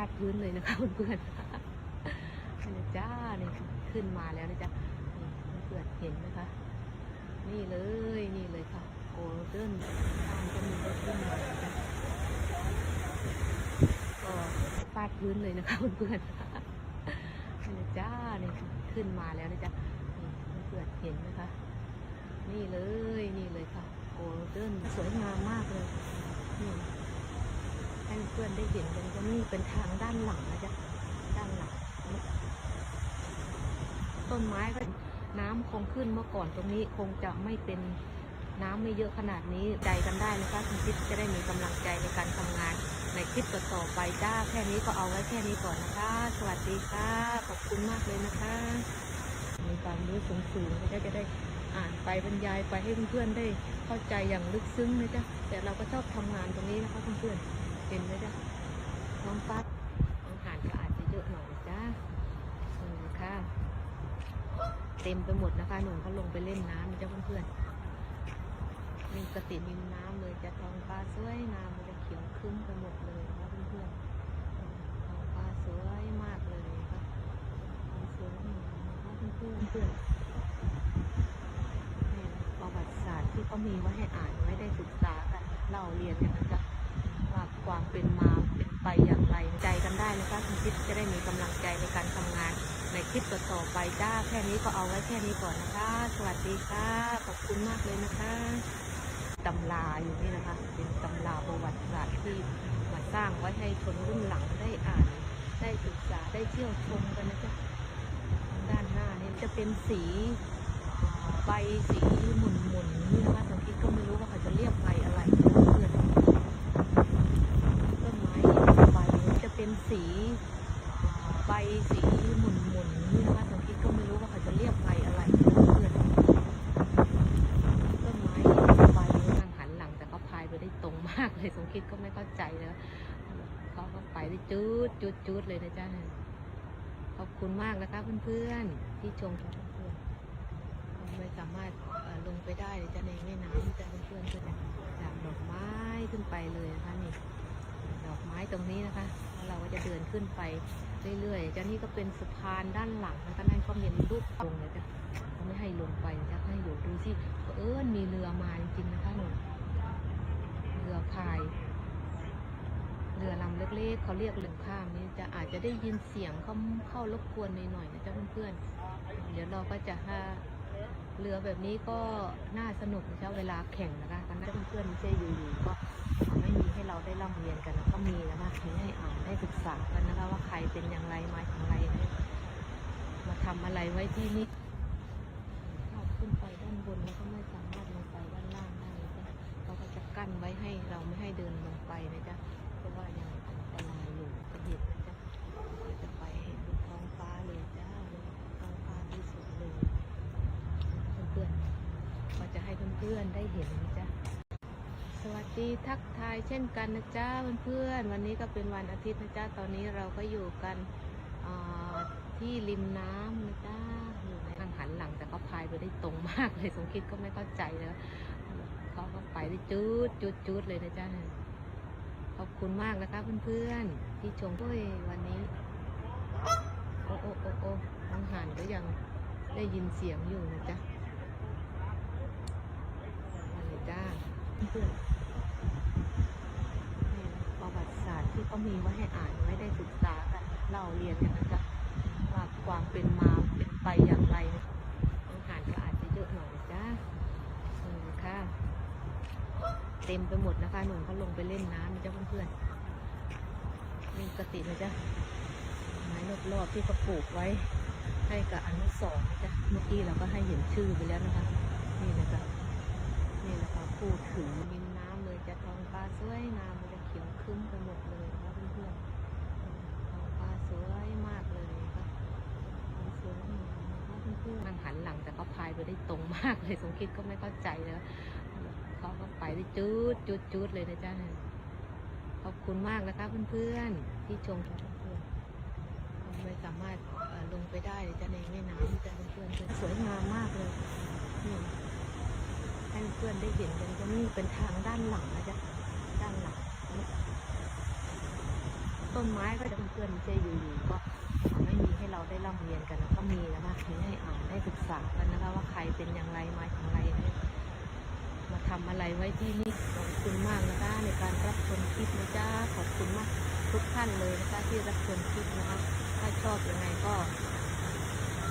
าดพื้นเลยนะคะเพื่อนๆนี่จ้านี่ขึ้นมาแล้วนะจ๊ะเพื่อนเห็นไหมคะ นี่เลยนี่เลยค่ะโอ้เดินทางก็มีรถขึ้นมาจ๊ะก็ฟาดพื้นเลยนะคะเพื่อนๆนี่จ้านี่ขึ้นมาแล้วนะจ๊ะเพื่อนเห็นไหมคะ นี่เลยนี่เลยค่ะโอ้เดินสวยงามมากเลยนี่ ให้เพื่อนได้เห็นกันก็นี่เป็นทางด้านหลังนะจ๊ะด้านหลังต้นไม้ก็น้ำคงขึ้นเมื่อก่อนตรงนี้คงจะไม่เป็นน้ำไม่เยอะขนาดนี้ใจกันได้นะคะคุณคิดจะได้มีกำลังใจในการทำงานในคลิปต่อๆไปจ้าแค่นี้ก็เอาไว้แค่นี้ก่อนนะคะ สวัสดีค่ะขอบคุณมากเลยนะคะ มีความรู้สูงๆก็จะได้อ่านไปบรรยายไปให้เพื่อนๆได้เข้าใจอย่างลึกซึ้งนะจ๊ะแต่เราก็ชอบทำงานตรงนี้นะคะเพื่อนๆ เห็นไหมจ๊ะน้องฟ้าอาหารก็อาจจะเยอะหน่อยจ้านี่นะคะเต็มไปหมดนะคะหนุ่มเขาลงไปเล่นน้ำนะจ๊ะเพื่อนๆมีกติมิมน้ำเลยจะท้องฟ้าสวยงามมันจะเขียวคึ้มไปหมดเลยนะเพื่อนๆท้องฟ้าสวยมากเลยนะคะสวยงามนะคะเพื่อนๆเพื่อนประวัติศาสตร์ที่เขามีไว้ให้อ่านไว้ได้ศึกษากันเล่าเรียนกันนะจ๊ะ ความเป็นมาเป็นไปอย่างไรใจกันได้นะคะคุณคิดจะได้มีกำลังใจในการทำงานในคลิปต่อไปจ้าแค่นี้ก็เอาไว้แค่นี้ก่อนนะคะ สวัสดีค่ะขอบคุณมากเลยนะคะตำราอยู่นี่นะคะ เป็นตำราประวัติศาสตร์ที่มาสร้างไว้ให้คนรุ่นหลังได้อ่าน ได้ศึกษาได้เที่ยวชมกันนะจ๊ะด้านหน้านี่จะเป็นสีใบสีหมุนหมุนๆนี่นะคะสังคิดก็ไม่รู้ว่าเขาจะเรียกใบอะไรเพื่อนต้นไม้ใบจะเป็นสีใบ สีหมุนหมุนๆนี่นะคะสังคิดก็ไม่รู้ว่าเขาจะเรียกใบอะไรเพื่อนต้นไม้ใบทางหันหลังแต่เขาพายไปได้ตรงมากเลยสมคิดก็ไม่เข้าใจเลยเขาก็ไปได้จุดจุดจุดเลยนะจ๊ะขอบคุณมากนะคะเพื่อนๆที่ชมเพื่อนๆไม่สามารถลงไปได้จะในแม่น้ำจะเพื่อนๆก็จะจากดอกไม้ขึ้นไปเลยนะคะนี่ดอกไม้ตรงนี้นะคะ เราก็จะเดินขึ้นไปเรื่อยๆจะนี่ก็เป็นสะพานด้านหลังนะคะนั่นก็มีรูปตรงเลยจ้ะเขาไม่ให้ลงไปจะให้อยู่ดูสิเออมีเรือมาจริงๆนะคะหนูเรือพาย เรือลำเล็กๆเขาเรียกเรือข้ามนี่จะอาจจะได้ยินเสียงเขาเข้ารบกวนหน่อยๆนะจ๊ะเพื่อนๆเดี๋ยวเราก็จะหาเรือแบบนี้ก็น่าสนุกนะจ๊ะเวลาแข่งนะคะกันได้เพื่อนๆไม่ใช่อยู่ๆก็ ร่ำเรียนกันก็มีนะคะมีให้อ่านได้ศึกษากันนะคะว่าใครเป็นอย่างไรมาอย่างไร มาทำอะไรไว้ที่นี่ถ้าขึ้นไปด้านบนแล้วก็ไม่สามารถลงไปด้านล่างได้นะจ๊ะเขาก็จะกั้นไว้ให้เราไม่ให้เดินลงไปนะจ๊ะเพราะว่ายังอันตรายอยู่จะเห็นนะจ๊ะเราจะไปเห็นบนท้องฟ้าเลยจ้าท้องฟ้าที่สุดเลยเพื่อนๆก็จะให้เพื่อนๆได้เห็นนะจ๊ะ วัสดีทักทายเช่นกันนะจ๊ะเพื่อนๆวันนี้ก็เป็นวันอาทิตย์นะจ๊ะตอนนี้เราก็อยู่กันที่ริมน้ำนะจ๊ะอยู่ในทางหันหลังแต่เขาพายไปได้ตรงมากเลยสมคิดก็ไม่เข้าใจเลยเขาก็ไปได้จุดจุดจุดเลยนะจ๊ะขอบคุณมากนะคะเพื่อนๆที่ชมด้วยวันนี้โอ้โอ้โอ้โอ้น้องหันก็ยังได้ยินเสียงอยู่นะจ๊ะมาเลยจ้าเพื่อนนี่ประวั ติศาสตร์ที่เขามีไว้ให้อ่านไว้ได้ศึกษากันเล่าเรียนกันนะจ๊ะว่าความเป็นมาเป็นไปอย่างไรอาหารก็อาจจะเยอะหน่อยจ้านี่ค่ะเต็มไปหมดนะคะหนุ่มเขาลงไปเล่นน้ำนะจ๊ะเพื่อนๆนี่กตินะจ๊ะไม้รอบๆที่เขาปลูกไว้ ให้กับอนุสรณ์นะจ๊ะเมื่อกี้เราก็ให้เห็นชื่อไปแล้วนะคะ นี่นะคะนี่นะคะพูดถึงมินน้ำเลยจะท้องฟ้าสวยงามมันจะเขียวครึ้มไปหมดเลยนะคะเพื่อนๆท้องฟ้าสวยมากเลยนะคะท้องสวยงามนะคะเพื่อนๆนั่ง หันหลังแต่เขาพายไปได้ตรงมากเลยสมคิดก็ไม่เข้าใจเลยเขาก็ไปได้จุดจุดจุดเลยนะจ๊ะขอบคุณมากนะคะเพื่อนๆที่ชมกันเพื่อนๆไม่สามารถลงไปได้เลยจะในแม่น้ำจะเพื่อนๆสวยงามมากเลยนี่ให้เพื่อนได้เห็นกันก็นี่เป็นทางด้านหลังนะจ๊ะด้านหลัง ต้นไม้ก็จะเพื่อนๆไม่ใช่อยู่ๆก็ไม่มีให้เราได้ร่ำเรียนกันก็มีนะคะมีให้อ่านได้ศึกษากันนะคะว่าใครเป็นอย่างไรมาอย่างไรมาทำอะไรไว้ที่นี่ขอบคุณมากนะคะในการรับชมคลิปนะจ๊ะขอบคุณมากทุกท่านเลยนะคะที่รับชมคลิปนะคะถ้าชอบยังไงก็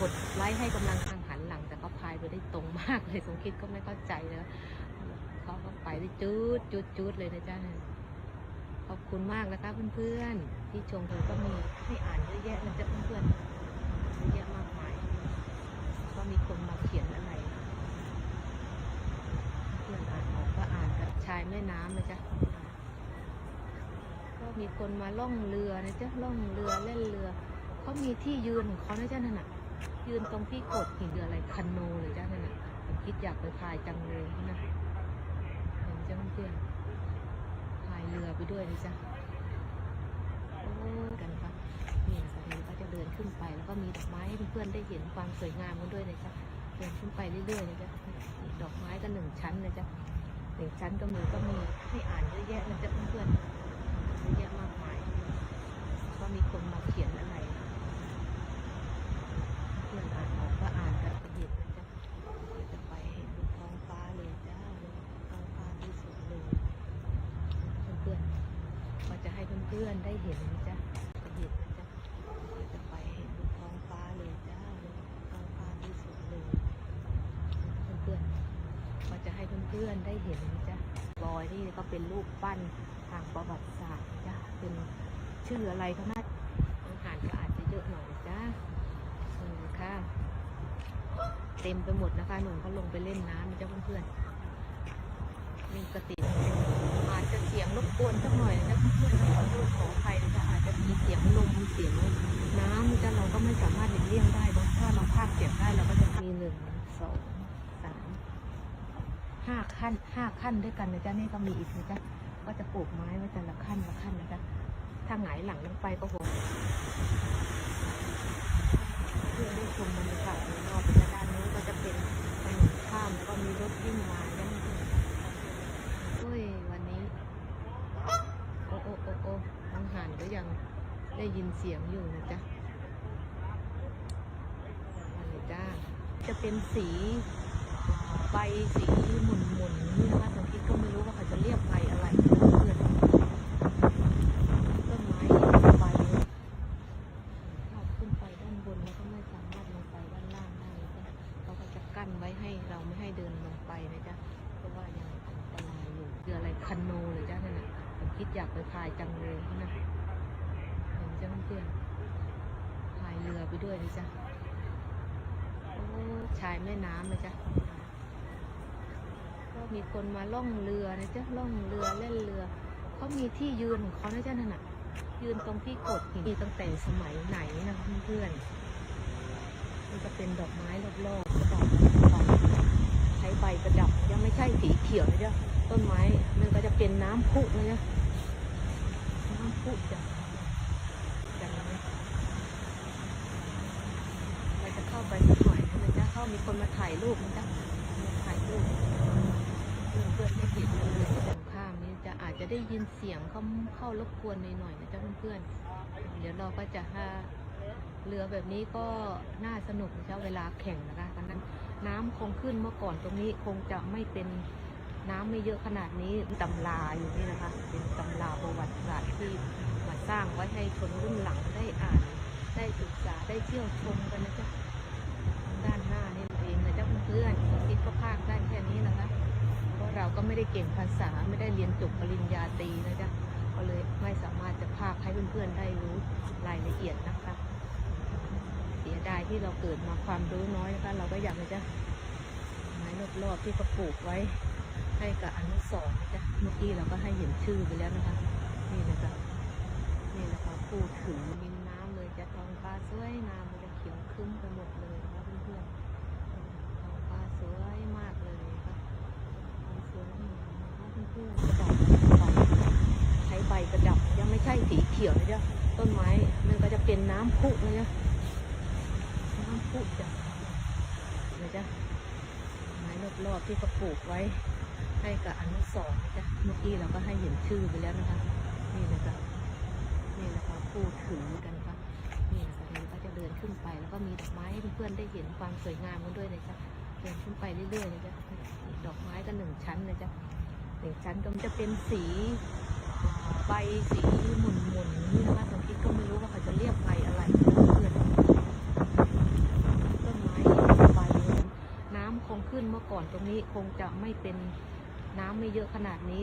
กดไลค์ให้กำลังทางหันหลัง แต่ก็พายไปได้ตรงมากเลยสมคิดก็ไม่เข้าใจนะเขาก็ไปได้จุดจุดจุดเลยนะจ๊ะ ขอบคุณมากนะคะเพื่อนๆ ที่ชมเธอก็มีให้อ่านเยอะแยะนะจ๊ะเพื่อนๆเยอะแยะมากมายก็มีคนมาเขียนอะไรเพื่อนอ่านออกก็อ่านกับชายแม่น้ำนะจ๊ะก็มีคนมาล่องเรือนะจ๊ะล่องเรือเล่นเรือเขามีที่ยืนของเขานะจ๊ะนั่นน่ะยืนตรงที่โขดหินเรืออะไรคันโนเลยจ้านั่นน่ะผมคิดอยากไปพายจังเลยนะเห็นจ้าเพื่อน เรือไปด้วยนะจ๊ะโอ้กันปะนี่นะคะนี่ก็จะเดินขึ้นไป แล้วก็มีดอกไม้ให้เพื่อนๆได้เห็นความสวยงามกันด้วยนะจ๊ะเดินขึ้นไปเรื่อยๆนะจ๊ะดอกไม้ก็หนึ่งชั้นนะจ๊ะหนึ่งชั้นก็มีก็มีให้อ่านเยอะแยะนะจ๊ะเพื่อนๆเยอะแยะมากมายก็มีคนมาเขียนอะไร เพื่อนอ่านออกก็อ่านกันไปเห็นนะจ๊ะจะไปเห็นบนท้องฟ้าเลยจ้าท้องฟ้าที่สุดเลยเพื่อนๆก็จะให้เพื่อนๆได้ เห็นนะจ๊ะเห็นนะจ๊ะจะไปเห็นบนท้องฟ้าเลยจ้าท้องฟ้าที่สุดเลยเพื่อนๆก็จะให้เพื่อนๆได้เห็นนะจ๊ะรอยนี่ก็เป็นรูปปั้นทางประวัติศาสตร์จ้ะเป็นชื่ออะไรก็น่าอาหารก็อาจจะเยอะหน่อยจ้าเออค่ะเต็มไปหมดนะคะหนุ่มเขาลงไปเล่นน้ำเจ้าเพื่อนๆมีกระติก สียงรบกวนสักหน่อยนะเพื่อนๆขอโทษขออภัยนะคะอาจจะมีเสียงลมเสียงน้ำนะจ๊ะเราก็ไม่สามารถหลีกเลี่ยงได้เนอะถ้าเราพากเสียงได้เราก็จะมีหนึ่งสองสามห้าขั้นห้าขั้นด้วยกันนะจ๊ะนี่ก็มีอีกนะจ๊ะก็จะปลูกไม้ไว้แต่ละขั้นละขั้นนะจ๊ะถ้าหงายหลังลงไปก็โหเพื่อได้ชมบรรยากาศโดยรอบด้านนู้นก็จะเป็นถนนข้ามแล้วก็มีรถวิ่งมายังด้วยวันนี้ โอ้โอ้โอ้โอ้น้องห่านก็ยังได้ยินเสียงอยู่นะจ๊ะอะไรจ้าจะเป็นสีใบสีหมุนหมุนๆนี่นะคะสังคิดก็ไม่รู้ว่าเขาจะเรียกใบอะไรเพื่อนต้นไม้ใบถ้าขึ้นไปด้านบนแล้วก็ไม่สามารถลงไปด้านล่างได้นะจ๊ะเขาก็จะกั้นไว้ให้เราไม่ให้เดินลงไปนะจ๊ะเพราะว่ายังอันตรายอยู่คืออะไรคันโนเลยจ้ะนั่นน่ะผม คิดอยากไปพายจังเลยนะเห็นจ้ะเพื่อนพายเรือไปด้วยนะจ๊ะโอ้ชายแม่น้ำนะจ๊ะก็มีคนมาล่องเรือนะจ๊ะล่องเรือเล่นเรือเขามีที่ยืนของเขานะจ๊ะนั่นน่ะ ยืนตรงที่โขดหินมีตั้งแต่สมัยไหนนะเพื่อนมันจะเป็นดอกไม้รอบๆกระดอกดอกใช้ใบประดับยังไม่ใช่สีเขียวนะจ๊ะ ต้นไม้มันก็จะเป็นน้ำพุนะจ๊ะน้ำพุจ้ะอย่างนี้เราจะเข้าไปสักหน่อยนะจ๊ะเข้ามีคนมาถ่ายรูปนะจ๊ะมาถ่ายรูปเพื่อนได้เห็นเลยตรงข้ามนี้จะอาจจะได้ยินเสียงเขาเข้ารบกวนหน่อยๆนะจ๊ะเพื่อนๆเดี๋ยวเราก็จะหาเรือแบบนี้ก็น่าสนุกนะจ๊ะเวลาแข่งนะคะดังนั้นน้ำคงขึ้นเมื่อก่อนตรงนี้คงจะไม่เป็น น้ำไม่เยอะขนาดนี้ตำราอยู่นี่นะคะ เป็นตำราประวัติศาสตร์ที่มาสร้างไว้ให้ชนรุ่นหลังได้อ่าน ได้ศึกษาได้เที่ยวชมกันนะจ๊ะด้านหน้านี่เองนะจ๊ะเพื่อนๆคิดก็ภาคได้แค่นี้นะคะเพราะเราก็ไม่ได้เก่งภาษาไม่ได้เรียนจบปริญญาตรีนะจ๊ะก็เลยไม่สามารถจะพากให้เพื่อนๆได้รู้รายละเอียดนะคะเสียดายที่เราเกิดมาความรู้น้อยนะคะเราก็อยากจะไม้รอบๆที่เขาปลูกไว้ ให้กับอนุสรณ์นะจ๊ะเมื่อกี้เราก็ให้เห็นชื่อไปแล้วนะคะ นี่นะคะนี่นะคะพูดถึงริมน้ำเลยจะท้องฟ้าสวยงามมันจะเขียวครึ้มไปหมดเลยนะคะเพื่อนๆท้องฟ้าสวยมากเลยนะคะท้องสวยงามนะคะเพื่อนๆกระดาษดอกใช้ใบประดับยังไม่ใช่สีเขียวนะจ๊ะต้นไม้มันก็จะเป็นน้ำพุนะจ๊ะน้ำพุจ้ะนะจ๊ะไม้รอบๆที่เขาปลูกไว้ ให้กับอนุสรณ์นะจ๊ะเมื่อกี้เราก็ให้เห็นชื่อไปแล้วนะคะ นี่นะคะนี่นะคะพูดถึงกันค่ะนี่นะคะเดี๋ยวก็จะเดินขึ้นไปแล้วก็มีดอกไม้ให้เพื่อนๆได้เห็นความสวยงามกันด้วยนะจ๊ะเดินขึ้นไปเรื่อยๆนะจ๊ะดอกไม้ก็หนึ่งชั้นนะจ๊ะหนึ่งชั้นก็จะเป็นสีใบสีหมุนหมุนๆนี่นะคะสมคิดก็ไม่รู้ว่าเขาจะเรียกใบอะไรนะเพื่อนต้นไม้ใบน้ำคงขึ้นเมื่อก่อนตรงนี้คงจะไม่เป็น น้ำไม่เยอะขนาดนี้